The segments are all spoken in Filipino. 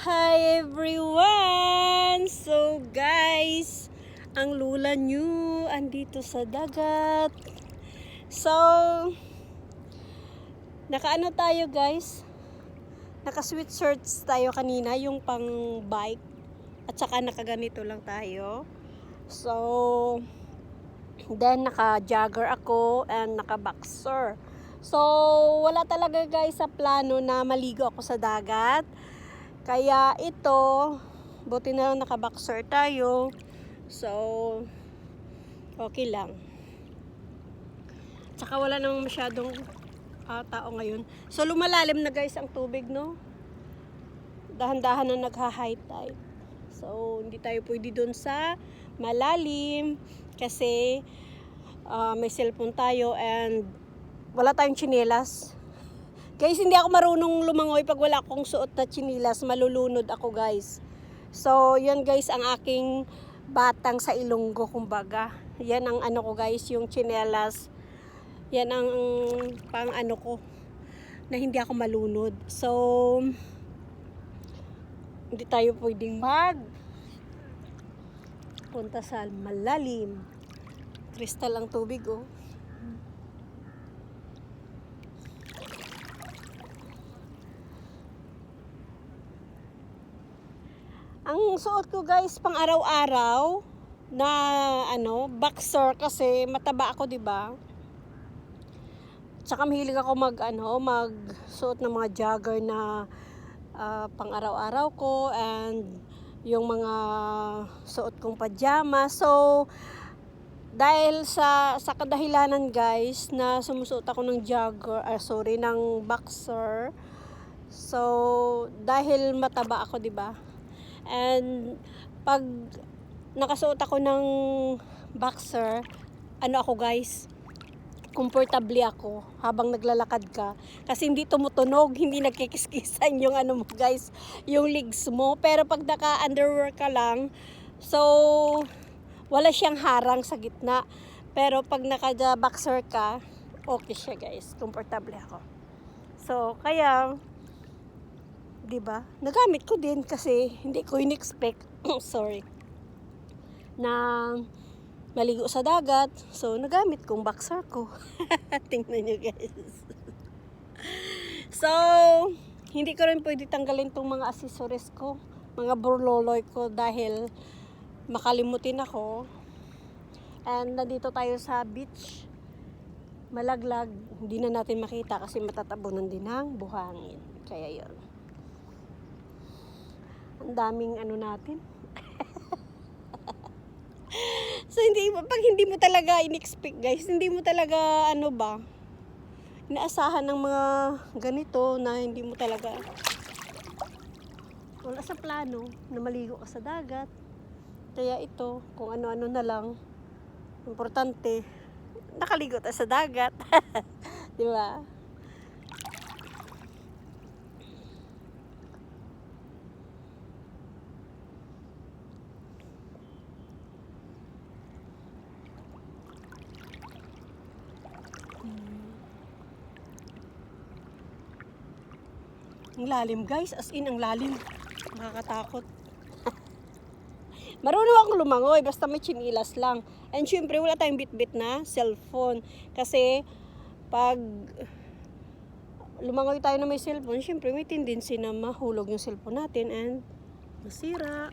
Hi everyone! So guys, ang lula nyo andito sa dagat. So, nakaano tayo guys? Naka sweatshirts tayo kanina, yung pang bike. At saka nakaganito lang tayo. So, then naka-jogger ako and naka-boxer. So, wala talaga guys sa plano na maligo ako sa dagat. Kaya ito, buti na lang naka-boxer tayo. So, okay lang. Tsaka wala namang masyadong ah, tao ngayon. So, lumalalim na guys ang tubig, no? Dahan-dahan na nagha-high tide. So, hindi tayo pwede dun sa malalim kasi ah, may cellphone tayo and wala tayong chinelas. Guys, hindi ako marunong lumangoy pag wala akong suot na chinilas. Malulunod ako, guys. So, yun guys, ang aking batang sa ilonggo, kumbaga. Yan ang ano ko, guys, yung chinelas. Yan ang pang ano ko, na hindi ako malunod. So, hindi tayo pwedeng mag punta sa malalim. Kristal ang tubig, oh. Ang suot ko guys pang araw-araw na ano, boxer kasi mataba ako, 'di ba? Tsaka mahilig ako mag ano, mag suot ng mga jogger na ah, pang araw-araw ko and yung mga suot kong pajama. So dahil sa sa kadahilanan guys na sumusuot ako ng jogger, ah, sorry, ng boxer. So dahil mataba ako, 'di ba? And pag nakasuot ako ng boxer, ano ako guys, comfortable ako habang naglalakad ka. Kasi hindi tumutunog, hindi nagkikiskisan yung ano mo guys, yung legs mo. Pero pag naka-underwear ka lang, so wala siyang harang sa gitna. Pero pag naka-boxer ka, okay siya guys, comfortable ako. So, kaya ba? Nagamit ko din kasi hindi ko in-expect, sorry, na maligo sa dagat. So, nagamit kong boxer ko. Tingnan nyo guys. so, hindi ko rin pwede tanggalin tong mga accessories ko, mga burloloy ko dahil makalimutin ako. And nandito tayo sa beach. Malaglag, hindi na natin makita kasi matatabunan din ng buhangin. Kaya yon ang daming ano natin. so hindi pag hindi mo talaga in-expect guys, hindi mo talaga ano ba inaasahan ng mga ganito na hindi mo talaga wala sa plano na maligo ka sa dagat. Kaya ito, kung ano-ano na lang, importante, nakaligo tayo sa dagat. Di ba? Ang lalim guys, as in ang lalim. Nakakatakot. Marunong akong lumangoy, basta may chinilas lang. And syempre, wala tayong bit-bit na cellphone. Kasi, pag lumangoy tayo na may cellphone, syempre may tendency na mahulog yung cellphone natin and masira.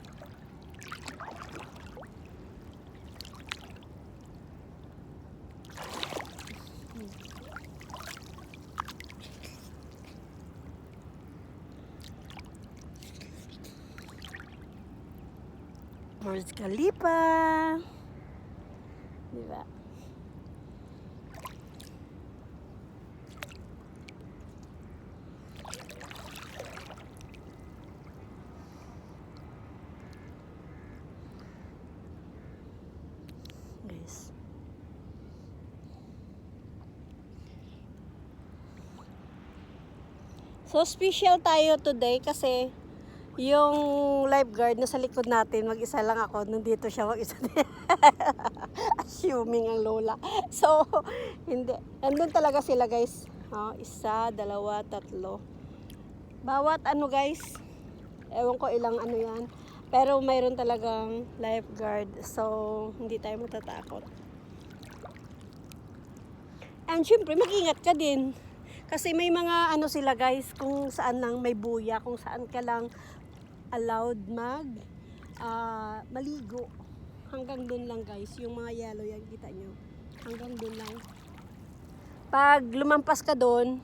Burj Khalifa. Diba? Guys. So, special tayo today kasi yung lifeguard na sa likod natin, mag-isa lang ako, nandito siya, mag-isa din. Assuming ang lola. So, hindi. Nandun talaga sila guys. Oh, isa, dalawa, tatlo. Bawat ano guys, Ewan ko ilang ano yan. Pero mayroon talagang lifeguard. So, hindi tayo matatakot. And syempre, mag-ingat ka din. Kasi may mga ano sila guys, kung saan lang may buya, kung saan ka lang allowed mag ah, maligo. Hanggang doon lang guys, yung mga yellow yan, kita nyo. Hanggang doon lang. Pag lumampas ka doon,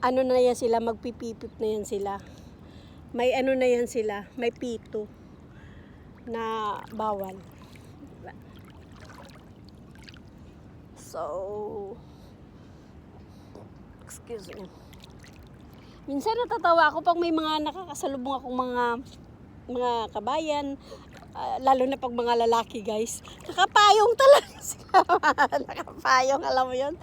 ano na yan sila, magpipipip na yan sila. May ano na yan sila, may pito na bawal. So, excuse me. Minsan natatawa ako pag may mga nakakasalubong akong mga mga kabayan, ah, lalo na pag mga lalaki guys. Nakapayong talaga sila. nakapayong, alam mo yun?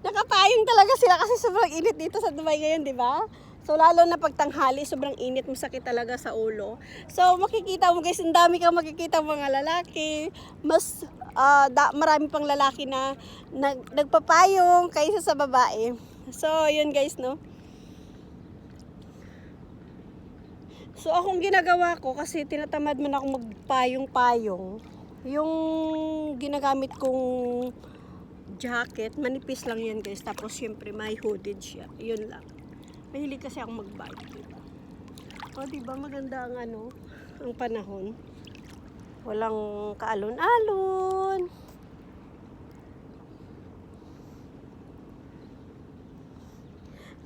Nakapayong talaga sila kasi sobrang init dito sa Dubai ngayon, di ba? So lalo na pag tanghali, sobrang init, masakit talaga sa ulo. So makikita mo guys, ang dami kang makikita mga lalaki. Mas ah, da, marami pang lalaki na nag, nagpapayong kaysa sa babae. So yun guys, no? So akong ginagawa ko kasi tinatamad man ako magpayong-payong. Yung ginagamit kong jacket, manipis lang yan guys. Tapos syempre may hooded siya. Yun lang. Mahilig kasi ako mag-bike. Diba? O diba maganda ang ano, ang panahon. Walang kaalon-alon.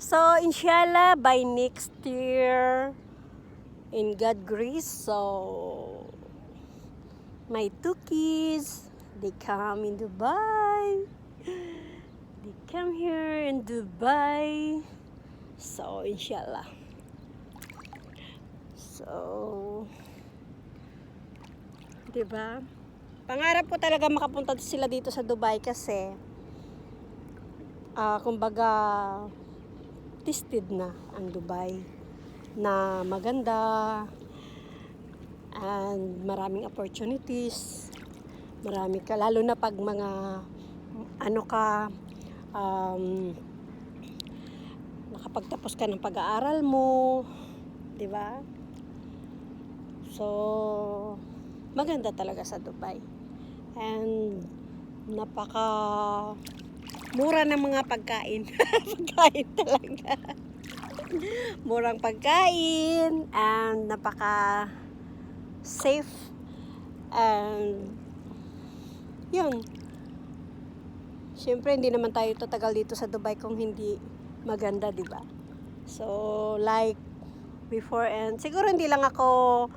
So, inshallah, by next year, in God grace, so, my two kids, they come in Dubai. They come here in Dubai. So, inshallah. So, 'di ba? Pangarap ko talaga makapunta sila dito sa Dubai kasi ah kumbaga tested na ang Dubai na maganda and maraming opportunities marami ka lalo na pag mga ano ka um, nakapagtapos ka ng pag-aaral mo, 'di ba? So, maganda talaga sa Dubai. And napaka mura ng mga pagkain. pagkain talaga. Murang pagkain and napaka safe and yun. Siyempre, hindi naman tayo tatagal dito sa Dubai kung hindi maganda, di ba? So, like, before and siguro hindi lang ako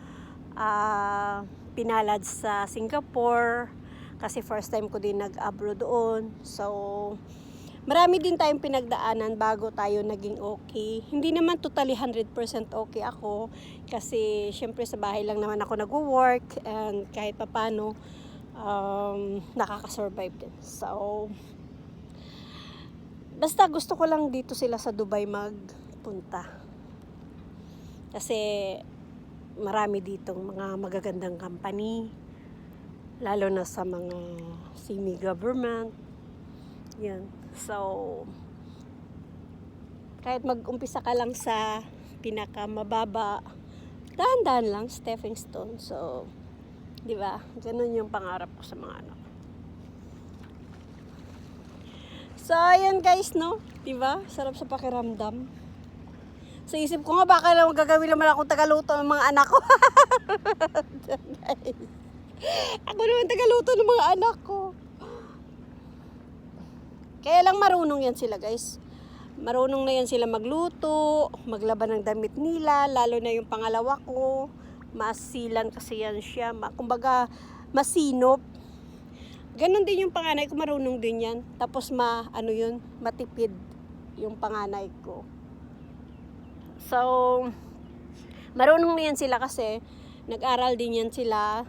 ah, pinalad sa Singapore kasi first time ko din nag-abroad doon. So, marami din tayong pinagdaanan bago tayo naging okay. Hindi naman totally 100% okay ako kasi syempre sa bahay lang naman ako nagwo-work and kahit papano um, nakaka-survive din. So, basta gusto ko lang dito sila sa Dubai magpunta. Kasi marami ditong mga magagandang company, lalo na sa mga semi-government. Yan. So, kahit mag-umpisa ka lang sa pinakamababa, dahan-dahan lang, stepping stone. So, di ba? Ganun yung pangarap ko sa mga anak. So, ayan guys, no? Di ba? Sarap sa pakiramdam. Sa isip ko nga, baka lang gagawin naman akong tagaluto ng mga anak ko. guys. Ako naman tagaluto ng mga anak ko. Kaya lang marunong yan sila, guys. Marunong na yan sila magluto, maglaban ng damit nila, lalo na yung pangalawa ko. Masilan kasi yan siya. Kumbaga, masinop. Ganon din yung panganay ko, marunong din yan. Tapos ma, ano yun, matipid yung panganay ko. So, marunong na yan sila kasi nag-aral din yan sila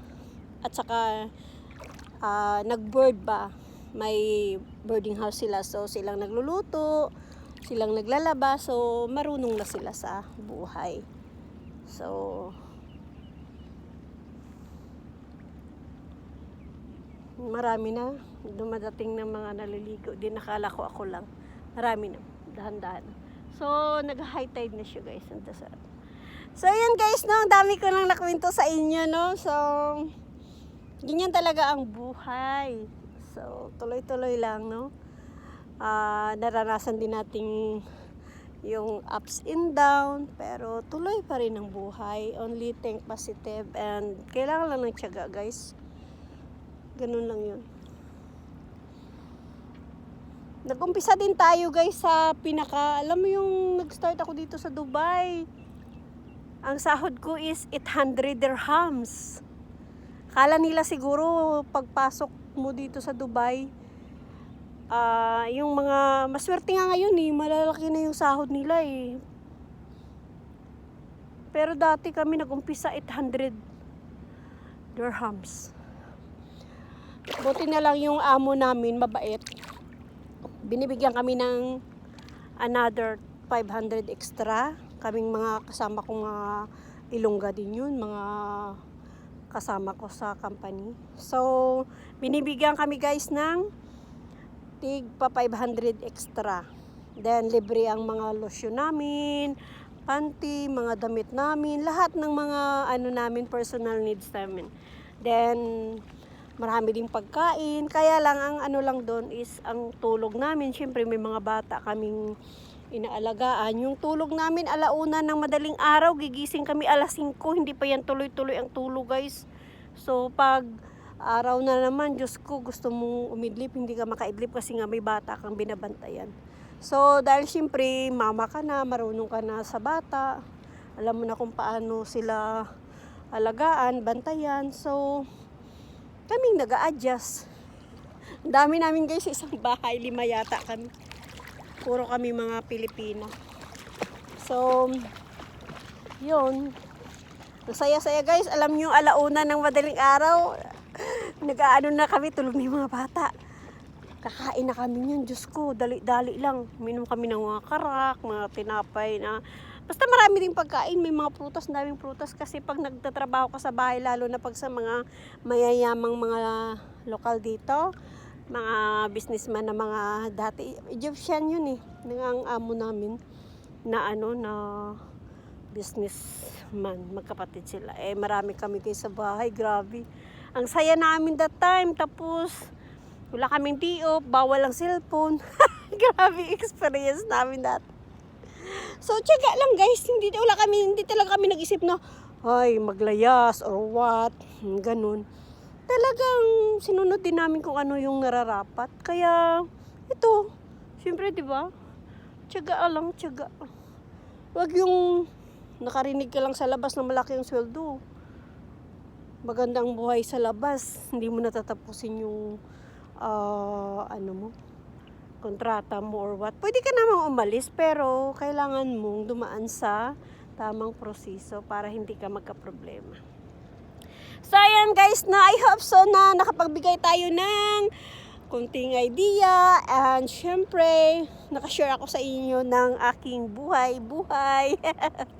at saka ah, nag-bird ba. May birding house sila so silang nagluluto, silang naglalaba so marunong na sila sa buhay. So, marami na dumadating ng mga naliligo. Di nakala ko ako lang. Marami na. Dahan-dahan. So, nag-high tide na siya guys. Ang sarap. So, ayan guys, no, ang dami ko nang nakwento sa inyo, no. So, ganyan talaga ang buhay. So, tuloy-tuloy lang, no. Ah, naranasan din nating yung ups and down, pero tuloy pa rin ang buhay. Only think positive and kailangan lang ng tiyaga, guys. Ganun lang yun. Nag-umpisa din tayo guys sa pinaka, alam mo yung nag-start ako dito sa Dubai. Ang sahod ko is 800 dirhams. Kala nila siguro pagpasok mo dito sa Dubai, ah yung mga, maswerte nga ngayon eh, malalaki na yung sahod nila eh. Pero dati kami nag-umpisa 800 dirhams. Buti na lang yung amo namin, mabait binibigyan kami ng another 500 extra. Kaming mga kasama kong mga ilongga din yun, mga kasama ko sa company. So, binibigyan kami guys ng tig pa 500 extra. Then, libre ang mga lotion namin, panty, mga damit namin, lahat ng mga ano namin, personal needs namin. Then, marami ding pagkain. Kaya lang, ang ano lang doon is ang tulog namin. Siyempre, may mga bata kaming inaalagaan. Yung tulog namin, alauna ng madaling araw, gigising kami alas 5. Hindi pa yan tuloy-tuloy ang tulog, guys. So, pag araw na naman, Diyos ko, gusto mong umidlip, hindi ka makaidlip kasi nga may bata kang binabantayan. So, dahil siyempre, mama ka na, marunong ka na sa bata, alam mo na kung paano sila alagaan, bantayan. So, kaming nag adjust Ang dami namin guys sa isang bahay, lima yata kami. Puro kami mga Pilipino. So, yun. Saya-saya guys. Alam nyo, alauna ng madaling araw. Nag-aano na kami, tulog na mga bata. Kakain na kami yun. Diyos ko, dali-dali lang. Minom kami ng mga karak, mga tinapay na Basta marami ding pagkain, may mga prutas, daming prutas kasi pag nagtatrabaho ka sa bahay, lalo na pag sa mga mayayamang mga lokal dito, mga businessman na mga dati, Egyptian yun eh, nang amo namin na ano, na businessman, magkapatid sila. Eh, marami kami kayo sa bahay, grabe. Ang saya namin that time, tapos wala kaming tiop, bawal ang cellphone. grabe experience namin that So, tiyaga lang guys. Hindi wala kami, hindi talaga kami nag-isip na, ay, maglayas or what. Hmm, Ganun. Talagang sinunod din namin kung ano yung nararapat. Kaya, ito, syempre, di ba? Tiyaga lang, tiyaga. Huwag yung nakarinig ka lang sa labas na malaki ang sweldo. Magandang buhay sa labas. Hindi mo natatapusin yung ah, ano mo, kontrata mo or what. Pwede ka namang umalis pero kailangan mong dumaan sa tamang proseso para hindi ka magka-problema. So ayan guys na I hope so na nakapagbigay tayo ng kunting idea and syempre nakashare ako sa inyo ng aking buhay-buhay.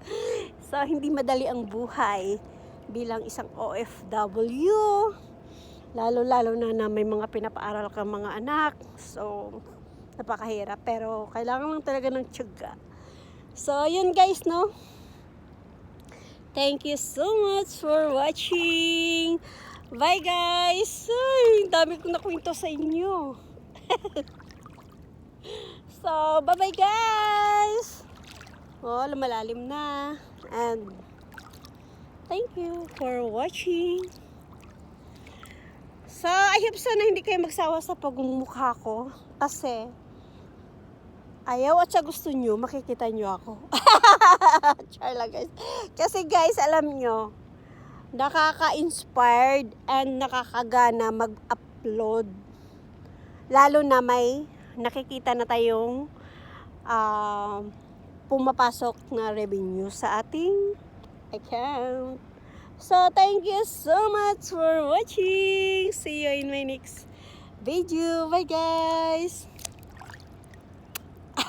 so hindi madali ang buhay bilang isang OFW lalo-lalo na na may mga pinapaaral kang mga anak. So, napakahirap pero kailangan lang talaga ng tiyaga. So, yun guys, no? Thank you so much for watching. Bye guys! Ay, dami kong nakwento sa inyo. so, bye-bye guys! Oh, lumalalim na. And, thank you for watching. So, I hope sana hindi kayo magsawa sa pagmumukha ko. Kasi, ayaw at sa gusto nyo, makikita nyo ako. Char lang guys. Kasi guys, alam nyo, nakaka-inspired and nakakagana mag-upload. Lalo na may nakikita na tayong ah, pumapasok na revenue sa ating account. So, thank you so much for watching. See you in my next video. Bye, guys.